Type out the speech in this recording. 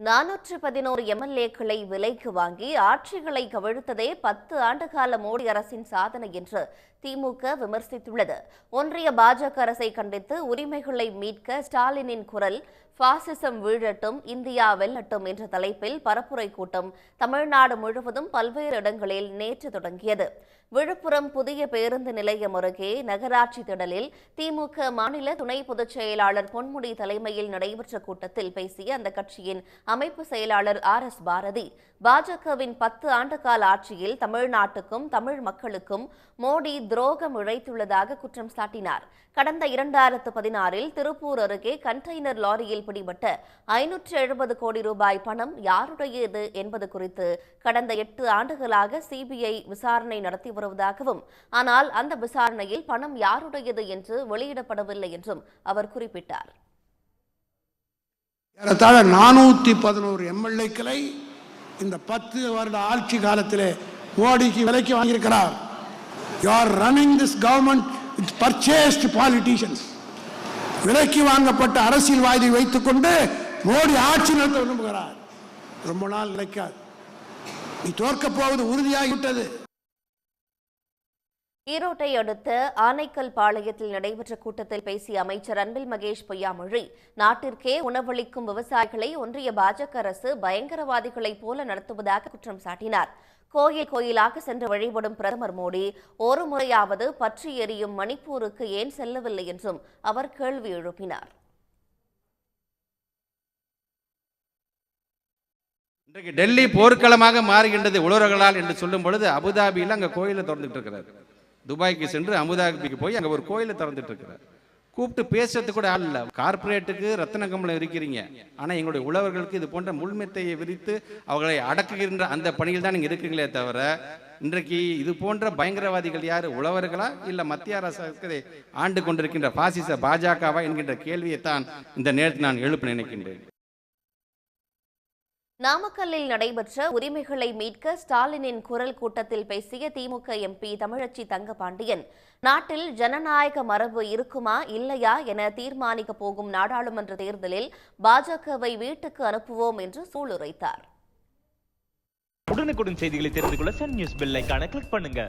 நானூற்று பதினோரு எம்எல்ஏக்களை விலைக்கு வாங்கி ஆட்சிகளை கவிழ்த்ததே பத்து ஆண்டுகால மோடி அரசின் சாதனை என்று திமுக விமர்சித்துள்ளது. ஒன்றிய பாஜக அரசை கண்டித்து உரிமைகளை மீட்க ஸ்டாலினின் குரல் பாசிசம் வீழட்டும் இந்தியா வெல்லட்டும் என்ற தலைப்பில் பரப்புரை கூட்டம் தமிழ்நாடு முழுவதும் பல்வேறு இடங்களில் நேற்று தொடங்கியது. விழுப்புரம் புதிய பேருந்து நிலையம் அருகே நகராட்சி திடலில் திமுக மாநில துணை பொதுச் செயலாளர் பொன்முடி தலைமையில் நடைபெற்ற கூட்டத்தில் பேசிய அந்த கட்சியின் அமைப்பு செயலாளர் ஆர் எஸ் பாரதி பாஜகவின் பத்து ஆண்டுகால ஆட்சியில் தமிழ்நாட்டுக்கும் தமிழ் மக்களுக்கும் மோடி துரோகம் இழைத்துள்ளதாக குற்றம் சாட்டினார். கடந்த இரண்டாயிரத்து பதினாறில் திருப்பூர் அருகே கண்டெய்னர் லாரியில் பிடிபட்ட ஐநூற்று எழுபது கோடி ரூபாய் பணம் யாருடையது என்பது குறித்து கடந்த எட்டு ஆண்டுகளாக சிபிஐ விசாரணை நடத்தி வருவதாகவும் ஆனால் அந்த விசாரணையில் பணம் யாருடையது என்று வெளியிடப்படவில்லை என்றும் அவர் குறிப்பிட்டார். ஏறத்தாழ நானூற்றி பதினோரு எம்எல்ஏக்களை இந்த பத்து வருட ஆட்சி காலத்திலே மோடிக்கு விலைக்கு வாங்கியிருக்கிறார். You are running this government with purchased politicians விலைக்கு வாங்கப்பட்ட அரசியல்வாதி வைத்துக்கொண்டு மோடி ஆட்சி நடத்த விரும்புகிறார். ரொம்ப நாள் நிலைக்காது. நீ தோற்க போவது உறுதியாகிவிட்டது. ஈரோட்டை அடுத்த ஆனைக்கல் பாளையத்தில் நடைபெற்ற கூட்டத்தில் பேசிய அமைச்சர் அன்பில் மகேஷ் பொய்யாமொழி நாட்டிற்கே உணவளிக்கும் விவசாயிகளை ஒன்றிய பாஜக அரசு பயங்கரவாதிகளைப் போல நடத்துவதாக குற்றம் சாட்டினார். கோயில் கோயிலாக சென்று வழிபடும் பிரதமர் மோடி ஒரு முறையாவது பற்றி எரியும் மணிப்பூருக்கு ஏன் செல்லவில்லை என்றும் அவர் கேள்வி எழுப்பினார். இன்றைக்கு டெல்லி போர்க்களமாக மாறுகின்றது உழவர்களால் என்று சொல்லும் பொழுது அபுதாபியில் அங்கே கோயிலை திறந்துட்டு இருக்கிறார். துபாய்க்கு சென்று அமுதாபிக்கு போய் அங்கே ஒரு கோயிலை திறந்துட்டு இருக்கிறார் கூப்பிட்டு பேசுறதுக்கு கூட ஆள் இல்லை. கார்ப்பரேட்டுக்கு ரத்தன கம்பளம் இருக்கிறீங்க. ஆனால் எங்களுடைய உழவர்களுக்கு இது போன்ற முள்மெத்தையை விரித்து அவர்களை அடக்குகின்ற அந்த பணியில் தான் நீங்கள் இருக்கிறீங்களே தவிர இன்றைக்கு இது போன்ற பயங்கரவாதிகள் யார்? உழவர்களா? இல்லை மத்திய அரசு ஆண்டு கொண்டிருக்கின்ற பாசிச பாஜகவா? என்கின்ற கேள்வியை தான் இந்த நேரத்தில் நான் எழுப்ப நினைக்கின்றேன். நாமக்கல்லில் நடைபெற்ற உரிமைகளை மீட்க ஸ்டாலினின் குரல் கூட்டத்தில் பேசிய திமுக எம்பி தமிழச்சி தங்கபாண்டியன் நாட்டில் ஜனநாயக மரபு இருக்குமா இல்லையா என தீர்மானிக்க போகும் நாடாளுமன்ற தேர்தலில் பாஜகவை வீட்டுக்கு அனுப்புவோம் என்று சூளுரைத்தார். உடனுக்குடன் செய்திகளை தெரிந்து கொள்ள சன் நியூஸ் பெல் கிளிக் பண்ணுங்க.